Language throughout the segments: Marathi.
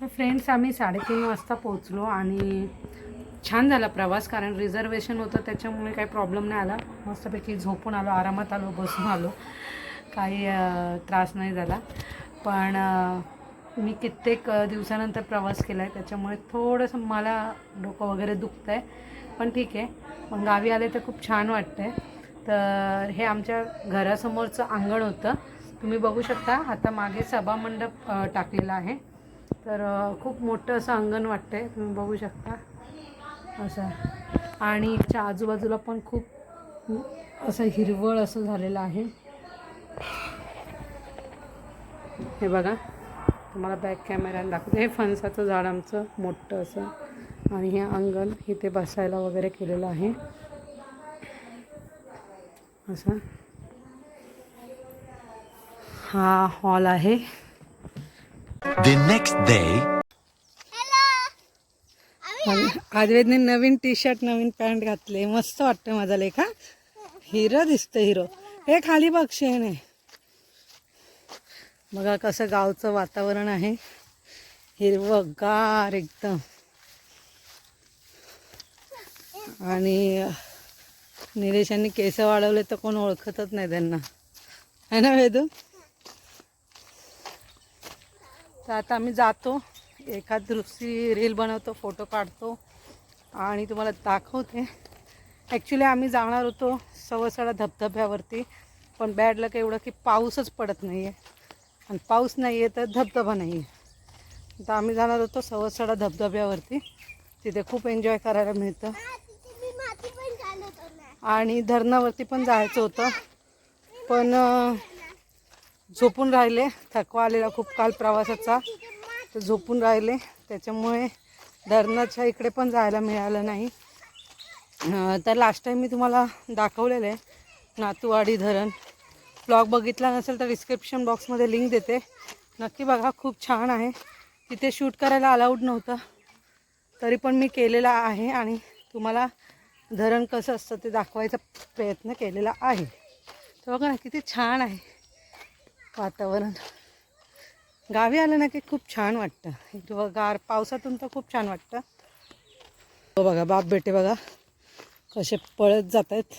तर फ्रेंड्स आम्ही साडेतीन वाजता पोचलो आणि छान झाला प्रवास कारण रिझर्वेशन होतं त्याच्यामुळे काही प्रॉब्लेम नाही आला. मस्तपैकी झोपून आलो आरामात आलो बसून आलो. काही त्रास नाही झाला. पण मी कित्येक दिवसानंतर प्रवास केला आहे त्याच्यामुळे थोडंसं मला डोकं वगैरे दुखतं आहे पण ठीक आहे. मग गावी आले तर खूप छान वाटतं आहे तर हे आमच्या घरासमोरचं अंगण होतं. तुम्ही बघू शकता आता मागे सभामंडप टाकलेला आहे. तर खूप मोठं असं अंगण वाटतंय तुम्ही बघू शकता. असं. आणि इथच्या आजूबाजूला पण खूप असं हिरवळ असं झालेलं आहे. हे बघा. तुम्हाला बॅक कॅमेऱ्याने दाखवते. हे फणसाचं झाड आमचं मोठं असं. आणि हे अंगण इथे बसायला वगैरे केलेलं आहे. असं. हा हॉल आहे. The next day, आजवेदने नवीन टी शर्ट नवीन पॅन्ट घातले. मस्त वाटतं माझा लेखा. हिरो दिसतं हिरो. हे खाली बघ शेण बघा कसं गावचं वातावरण आहे. हिरवगार एकदम. आणि निलेशांनी केस वाढवले तर कोण ओळखतच नाही त्यांना. है ना वेदू? तर आता आम्ही जातो. एखाद दुसरी रील बनवतो फोटो काढतो आणि तुम्हाला दाखवते. ॲक्च्युली आम्ही जाणार होतो सवसाळा धबधब्यावरती पण बॅड लक एवढं की पाऊसच पडत नाही आहे आणि पाऊस नाही आहे तर धबधबा नाही आहे तर आम्ही जाणार होतो सवसाळा धबधब्यावरती. तिथे खूप एन्जॉय करायला मिळतं. आणि धरणावरती पण जायचं होतं. पण झोपून राहिले. थकवा आलेला खूप काल प्रवासाचा. तर झोपून राहिले. त्याच्यामुळे धरणाच्या इकडे पण जायला मिळालं नाही. तर लास्ट टाईम मी तुम्हाला दाखवलेलं आहे. नातूवाडी धरण. ब्लॉग बघितला नसेल तर डिस्क्रिप्शन बॉक्समध्ये लिंक देते. नक्की बघा खूप छान आहे. तिथे शूट करायला अलाउड नव्हतं. तरी पण मी केलेला आहे आणि तुम्हाला धरण कसं असतं ते दाखवायचा प्रयत्न केलेला आहे. तर बघा ना किती छान आहे. वातावरण. गावी आलं ना की खूप छान वाटतं. हिरवंगार पावसातून तर खूप छान वाटतं. हो बघा बाप बेटे बघा कसे पळत जात आहेत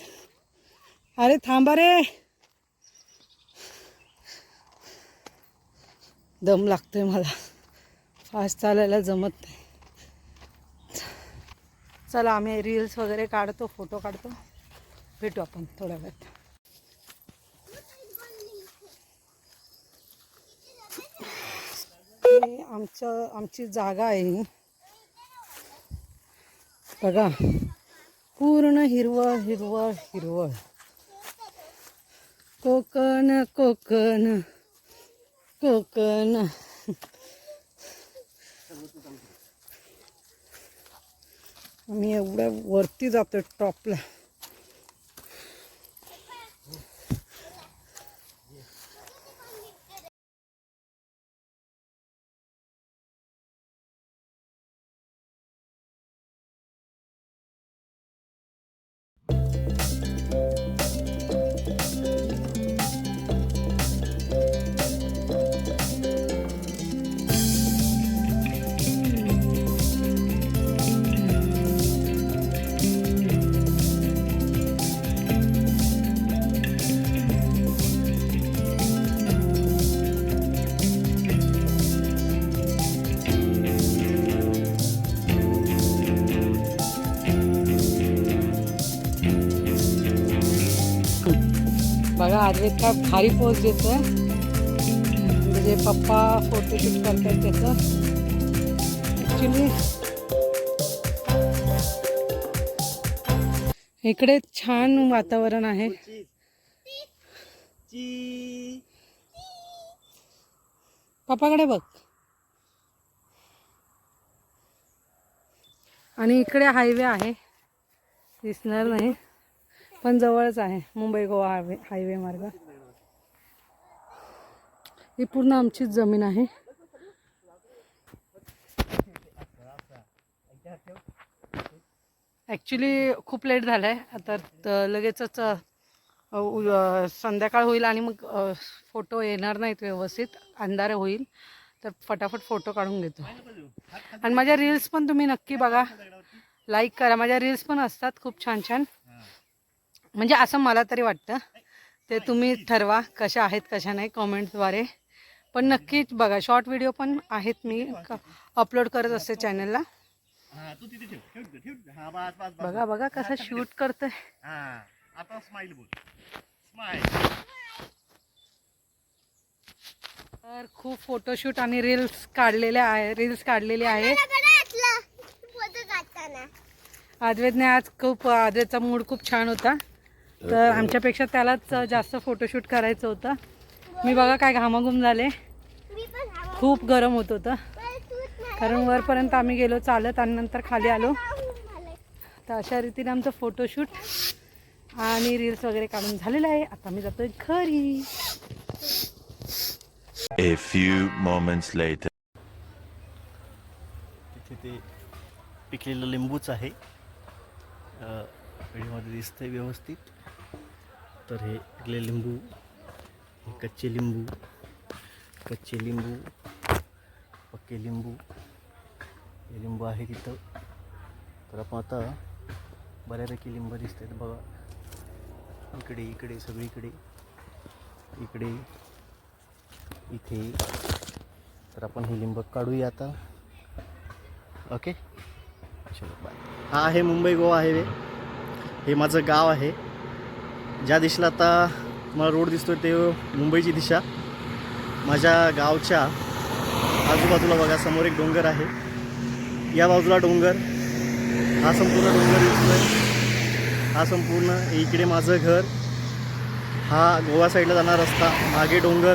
अरे थांबा रे दम लागतोय मला. फास्ट चालायला जमत नाही. चला आम्ही रील्स वगैरे काढतो फोटो काढतो. भेटू आपण थोड्या वेळात. हे आमचं आमची जागा आहे बघा पूर्ण हिरवळ हिरवळ हिरवळ. कोकण कोकण कोकण. आम्ही एवढ्या वरती जातो टॉपला. बघा आद्वेत काय भारी पोच देतोय. म्हणजे पप्पा फोटोशूट करतात त्याचं. ॲक्च्युली इकडे छान वातावरण आहे. पप्पाकडे बघ. आणि इकडे हायवे आहे. दिसणार नाही. पण जवळच आहे मुंबई गोवा हायवे हायवे मार्ग. ही पूर्ण आमचीच जमीन आहे. ॲक्च्युली खूप लेट झालं आहे आता लगेचच संध्याकाळ होईल आणि मग फोटो येणार नाहीत व्यवस्थित. अंधार होईल. तर फटाफट फोटो काढून घेतो. आणि माझ्या रील्स पण तुम्ही नक्की बघा. लाईक करा. माझ्या रील्स पण असतात खूप छान छान म्हणजे असं मला तरी वाटतं. ते तुम्ही ठरवा कशा आहेत कशा नाही कॉमेंटद्वारे पण नक्कीच बघा शॉर्ट व्हिडिओ पण आहेत मी अपलोड करत असते चॅनलला. हा हा बघा बघा कसं शूट करतोय. हा आता स्माइल बोल स्माइल तर खूप फोटोशूट आणि रील्स काढलेले आहे रील्स काढलेले आहे आद्वेदने आज खूप आद्वेदचा मूड खूप छान होता. तर आमच्यापेक्षा त्यालाच जास्त फोटोशूट करायचं होतं. मी बघा काय घामाघूम झाले. मी पण हवा खूप गरम होत होतं. कारण वरपर्यंत आम्ही गेलो चालत आणि नंतर खाली आलो. तर अशा रीतीने आमचं फोटोशूट आणि रील्स वगैरे काढून झालेलं आहे. आता मी जातोय घरी. A few moments later. तिथे ते पिकलेलं लिंबूच आहे. अ, व्हिडिओमध्ये दिसतंय व्यवस्थित. तर हे इकले लिंबू हे कच्चे लिंबू कच्चे लिंबू पक्के लिंबू हे लिंबू आहे तिथं तर आपण आता बऱ्यापैकी लिंब दिसतात बघा. इकडे इकडे सगळीकडे. इकडे इथे. तर आपण हे लिंब काढूया आता. ओके? चलो बाय हा आहे मुंबई गोवा हायवे. हे माझं गाव आहे. ज्या दिशेला आता मला रोड दिसतोय ते मुंबईची दिशा. माझ्या गावच्या आजूबाजूला बघा समोर एक डोंगर आहे. या बाजूला डोंगर. हा संपूर्ण डोंगर दिसतोय. हा संपूर्ण इकडे माझं घर. हा गोवा साईडला जाणारा रस्ता. मागे डोंगर.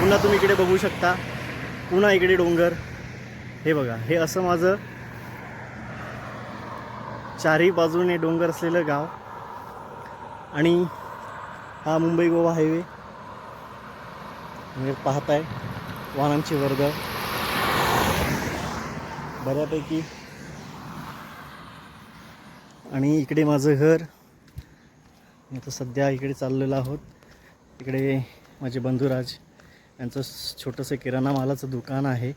पुन्हा तुम्ही इकडे बघू शकता. पुन्हा इकडे डोंगर. हे बघा हे असं माझं चारही बाजूने डोंगर असलेलं गाव. आणि हा मुंबई गोवा हायवे म्हणजे पाहताय वाहनांची वर्दळ. बऱ्यापैकी. आणि इकडे माझं घर. मी आता सध्या इकडे चाललेलो आहोत. इकडे माझे बंधुराज यांचं छोटंसं किराणा मालाचं दुकान आहे.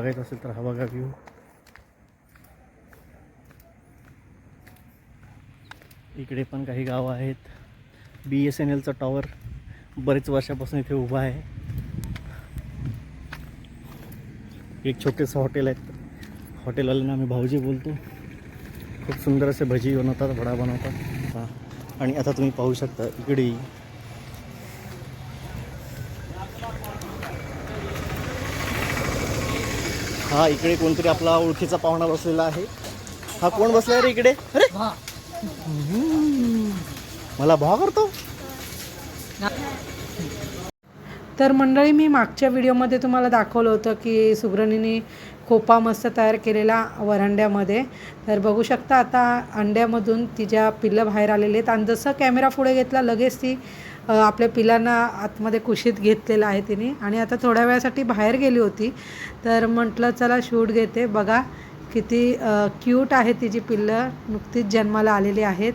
बघायचं असेल तर हा बघा व्ह्यू इकडे पण काही गावं आहेत बी एस एन एलचा टॉवर बरेच वर्षापासून इथे उभा आहे एक छोटेसं हॉटेल आहे हॉटेलवाल्यांना आम्ही भाऊजी बोलतो खूप सुंदर असे भजी बनवतात वडा बनवतात हां आणि आता तुम्ही पाहू शकता इकडे हा इकडे कोणतरी आपला ओळखीचा पाहुणा बसलेला आहे. हा कोण बसलाय रे इकडे? अरे. मला भाव करतो. तर मंडळी मी मागच्या व्हिडिओमध्ये तुम्हाला दाखवलं होतं की सुगरणीने खोपा मस्त तयार केलेला वरांड्यामध्ये. तर बघू शकता आता अंड्यामधून तिच्या पिल्लं बाहेर आलेले आहेत. आणि जसं कॅमेरा पुढे घेतला लगेच ती आपल्या पिलांना आतमध्ये कुशीत घेतलेलं आहे तिने. आणि आता थोड्या वेळासाठी बाहेर गेली होती. तर म्हटलं चला शूट घेते. बघा किती क्यूट आहे तिची पिल्लं. नुकतीच जन्माला आलेली आहेत.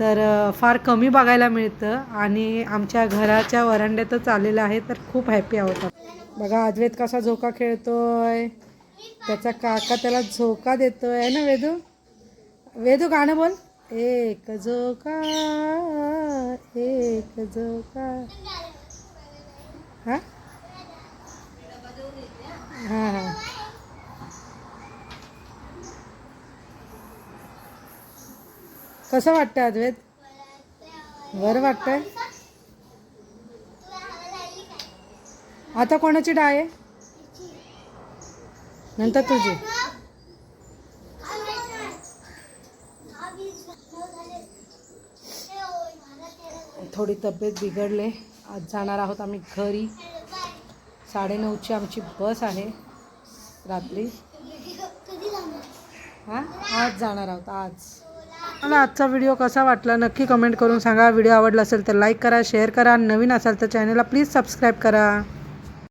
तर फार कमी बघायला मिळतं. आणि आमच्या घराच्या वरांड्यातच आलेलं आहे. तर खूप हॅपी आहोत बघा अद्वैत कसा झोका खेळतोय. त्याचा काका त्याला झोका देतोय. आहे ना वेदू? वेदू गाणं बोल. एक झोका एक झोका. हा? हा हा. कसं वाटतं अद्वैत? बरं वाटतंय? आता कोणाची डाळ आहे? नंतर तुझी. थोडी तब्येत बिघडले. आज जाणार आहोत आम्ही घरी. साडेनऊची आमची बस आहे रात्री. हां? आज जाणार आहोत आज. मला आजचा व्हिडिओ कसा वाटला नक्की कमेंट करून सांगा. व्हिडिओ आवडला असेल तर लाईक करा शेअर करा. नवीन असाल तर चॅनलला प्लीज सबस्क्राईब करा.